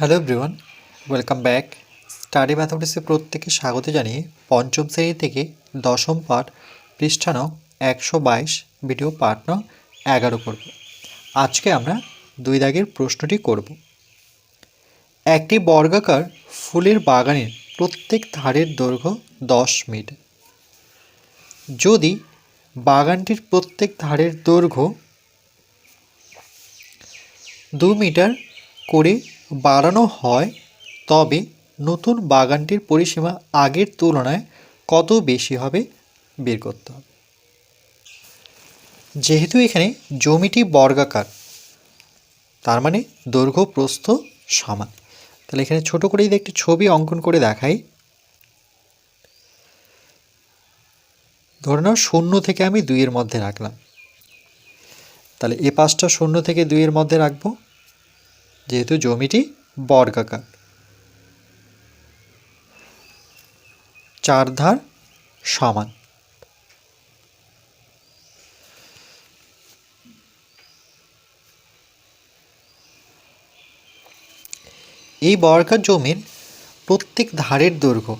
Hello everyone welcome back study ম্যাথামেটিক্সে প্রত্যেকে স্বাগত জানিয়ে পঞ্চম শ্রেণি থেকে দশম পাঠ পৃষ্ঠা একশো বাইশ ভিডিও পাঠ নং এগারো করব আজকে আমরা দুই দাগের প্রশ্নটি করব। একটি বর্গাকার ফুলের বাগানের প্রত্যেক ধারের দৈর্ঘ্য দশ মিটার। যদি বাগানটির প্রত্যেক ধারের দৈর্ঘ্য দু মিটার করে বাড়ানো হয়, তবে নতুন বাগানটির পরিসীমা আগের তুলনায় কত বেশি হবে বের করতে হবে। যেহেতু এখানে জমিটি বর্গাকার, তার মানে দৈর্ঘ্য প্রস্থ সমান। তাহলে এখানে ছোট করে যদি একটি ছবি অঙ্কন করে দেখাই, ধরে নাও শূন্য থেকে আমি দুইয়ের মধ্যে রাখলাম। তাহলে এ পাঁচটা শূন্য থেকে দুইয়ের মধ্যে রাখব। যেহেতু জমিটি বর্গাকার। চার ধার সমান। এই বর্গাকার জমির প্রত্যেক ধারের দৈর্ঘ্য,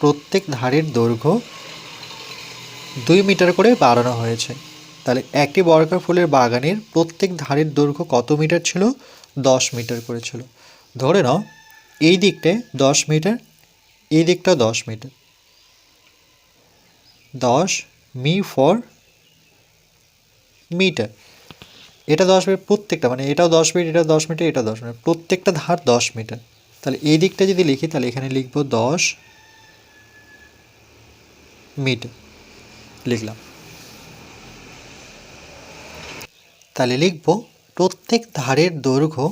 প্রত্যেক ধারের দৈর্ঘ্য দুই মিটার করে বাড়ানো হয়েছে। তাহলে একটি বর্গাকার ফুলের বাগানের প্রত্যেক ধারের দৈর্ঘ্য কত মিটার ছিল? দশ মিটার করে ছিল। ধরে নাও, এই দিকটায় দশ মিটার, এই দিকটা দশ মিটার। দশ মি ফর মিটার। এটা দশ মিটার প্রত্যেকটা মানে এটাও দশ মিটার এটা দশ মিটার এটা দশ মিটার, প্রত্যেকটা ধার দশ মিটার। তাহলে এই দিকটা যদি লিখি, তাহলে এখানে লিখব দশ মিটার। লিখলাম। তাহলে লিখব প্রত্যেক ধারের দৈর্ঘ্য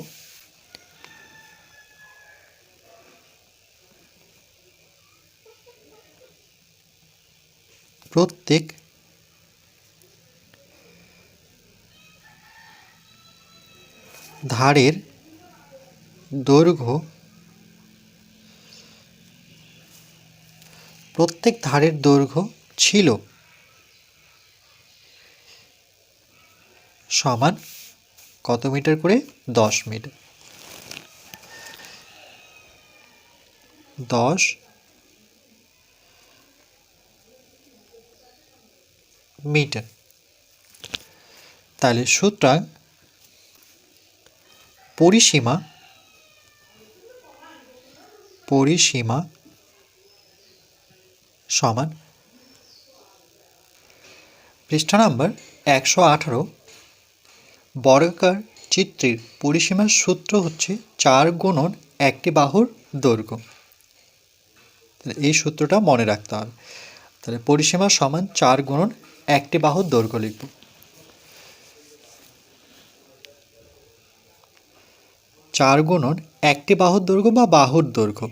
প্রত্যেক ধারের দৈর্ঘ্য প্রত্যেক ধারের দৈর্ঘ্য ছিল সমান কত মিটার করে? দশ মিটার। দশ মিটার। তাহলে সুতরাং পরিসীমা পরিসীমা সমান পৃষ্ঠা নাম্বার একশো আঠারো বর্গাকার চিত্রের পরিসীমার সূত্র হচ্ছে চার গুণন একটি বাহুর দৈর্ঘ্য। তাহলে এই সূত্রটা মনে রাখতে হবে। তাহলে পরিসীমা সমান চার গুণন একটি বাহুর দৈর্ঘ্য লিখব। চার গুণন একটি বাহুর দৈর্ঘ্য বা বাহুর দৈর্ঘ্য।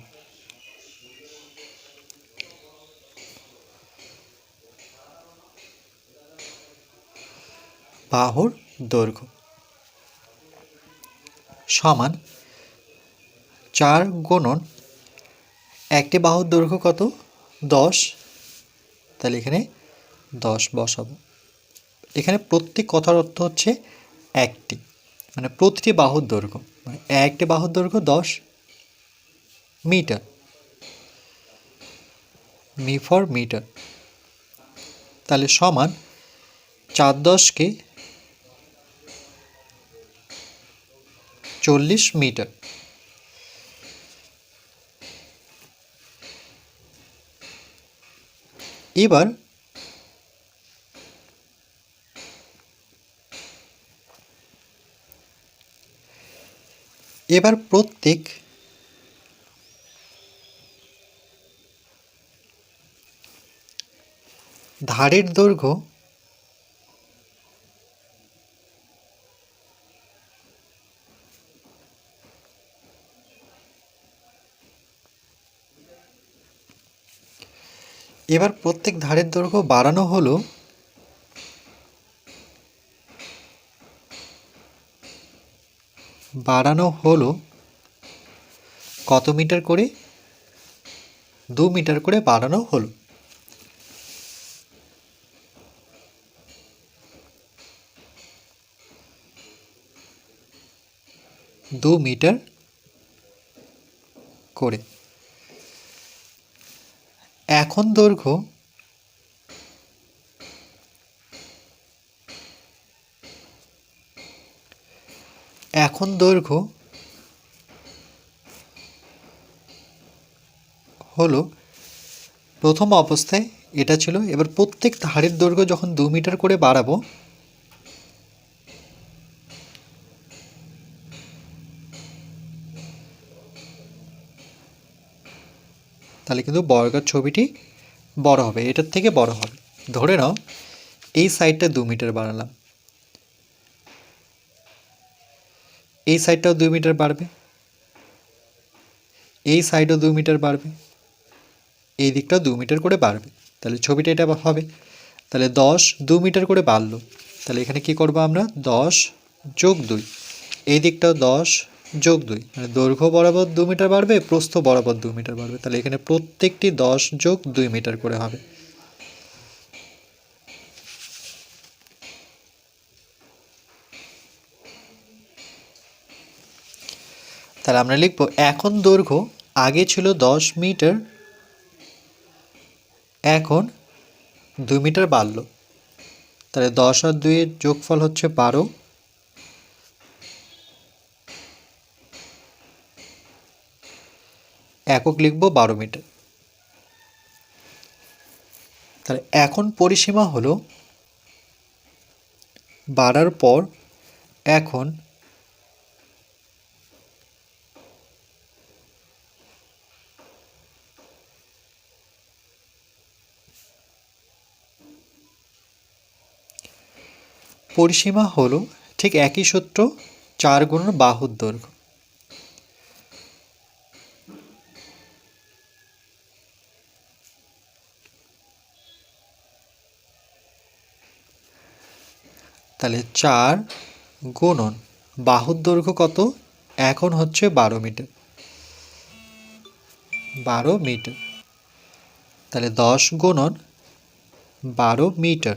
বাহুর দৈর্ঘ্য। সমান চার গুণন একটি বাহুর দৈর্ঘ্য কত? দশ। তাহলে এখানে দশ বসাবো। এখানে প্রত্যেক কথার অর্থ হচ্ছে একটি মানে প্রতিটি বাহুর দৈর্ঘ্য মানে একটি বাহুর দৈর্ঘ্য দশ মিটার। Me for metre. তাহলে সমান চার দশকে চল্লিশ মিটার। এবার এবার প্রত্যেক ধারের দৈর্ঘ্য এবার প্রত্যেক ধারের দৈর্ঘ্য বাড়ানো হলো। বাড়ানো হলো কত মিটার করে? দু মিটার করে বাড়ানো হলো। দু মিটার করে। এখন দৈর্ঘ্য এখন দৈর্ঘ্য হলো প্রথম অবস্থায় এটা ছিল। এবার প্রত্যেক ধারের দৈর্ঘ্য যখন দু মিটার করে বাড়াবো তাহলে কিন্তু বর্গার ছবিটি বড় হবে, এটার থেকে বড় হবে। ধরে নাও, এই সাইডটা দু মিটার বাড়ালাম। এই সাইডটাও দুই মিটার বাড়বে। এই সাইডও দু মিটার বাড়বে। এই দিকটাও দু মিটার করে বাড়বে। তাহলে ছবিটা এটা হবে। তাহলে দশ দু মিটার করে বাড়লো। তাহলে এখানে কি করব আমরা? দশ যোগ দুই। এই দিকটাও দশ যোগ দুই। মানে দৈর্ঘ্য বরাবর দু মিটার বাড়বে, প্রস্থ বরাবর দু মিটার বাড়বে। তাহলে এখানে প্রত্যেকটি দশ যোগ দুই মিটার করে হবে। তাহলে আমরা লিখব, এখন দৈর্ঘ্য আগে ছিল দশ মিটার, এখন দুই মিটার বাড়লো। তাহলে দশ আর দুইয়ের যোগফল হচ্ছে বারো। একক লিখব বারো মিটার। তাহলে এখন পরিসীমা হলো, বাড়ার পর এখন পরিসীমা হলো ঠিক একই সূত্র চার গুণ বাহুর দৈর্ঘ্য। তাহলে চার গুণন বাহুর দৈর্ঘ্য কত? এখন হচ্ছে বারো মিটার। বারো মিটার। তাহলে দশ গুণন বারো মিটার।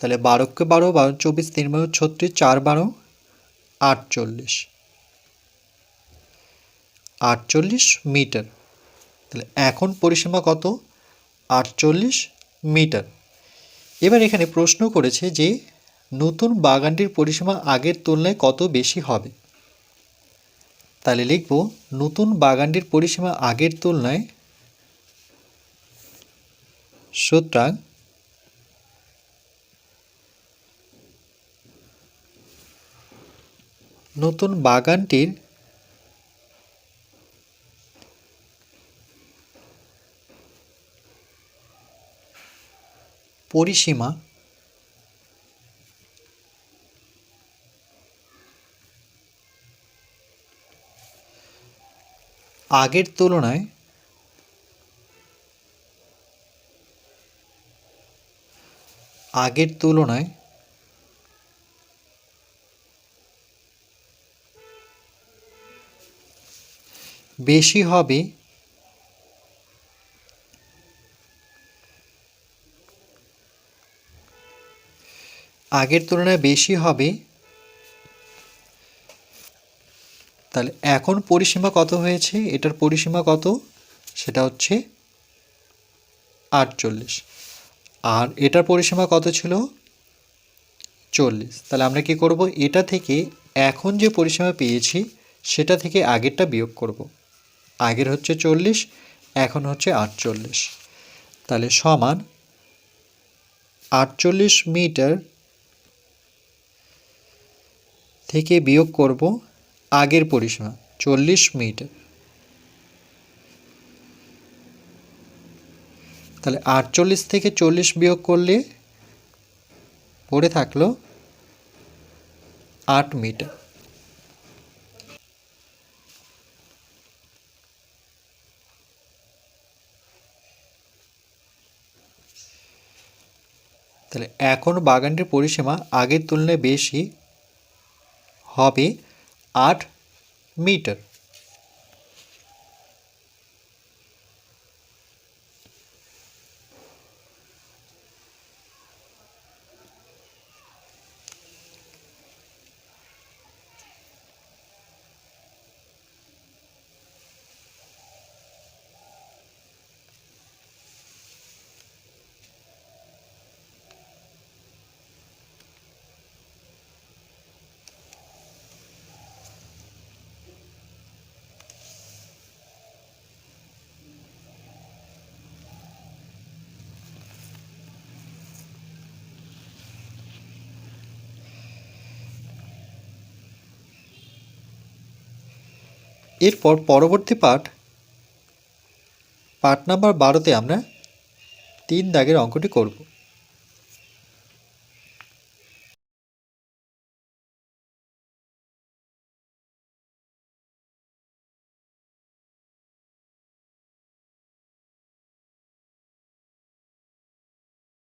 তাহলে বারোকে বারো বারো, চব্বিশ, তিন বারো, ছত্রিশ, চার বারো, আটচল্লিশ। আটচল্লিশ মিটার। তাহলে এখন পরিসীমা কত? আটচল্লিশ মিটার। এবার এখানে প্রশ্ন করেছে যে, নতুন বাগানটির পরিসীমা আগের তুলনায় কত বেশি হবে? তাহলে লিখব, নতুন বাগানটির পরিসীমা আগের তুলনায় সুতরাং নতুন বাগানটির পরিসীমা আগের তুলনায় আগের তুলনায় বেশি হবে আগের তুলনায় বেশি হবে। তাহলে এখন পরিসীমা কত হয়েছে? এটার পরিসীমা কত? সেটা হচ্ছে আটচল্লিশ। আর এটার পরিসীমা কত ছিল? চল্লিশ। তাহলে আমরা কি করব? এটা থেকে এখন যে পরিসীমা পেয়েছি, সেটা থেকে আগেরটা বিয়োগ করব। আগের হচ্ছে চল্লিশ, এখন হচ্ছে আটচল্লিশ। তাহলে সমান আটচল্লিশ মিটার থেকে বিয়োগ করব আগের পরিসীমা, চল্লিশ মিটার। তাহলে আটচল্লিশ থেকে চল্লিশ বিয়োগ করলে পড়ে থাকল আট মিটার। তাহলে এখন বাগানটির পরিসীমা আগের তুলনায় বেশি হবে আট মিটার। এরপর পরবর্তী পাঠ। পাঠ নাম্বার বারোতে আমরা তিন দাগের অঙ্কটি করব।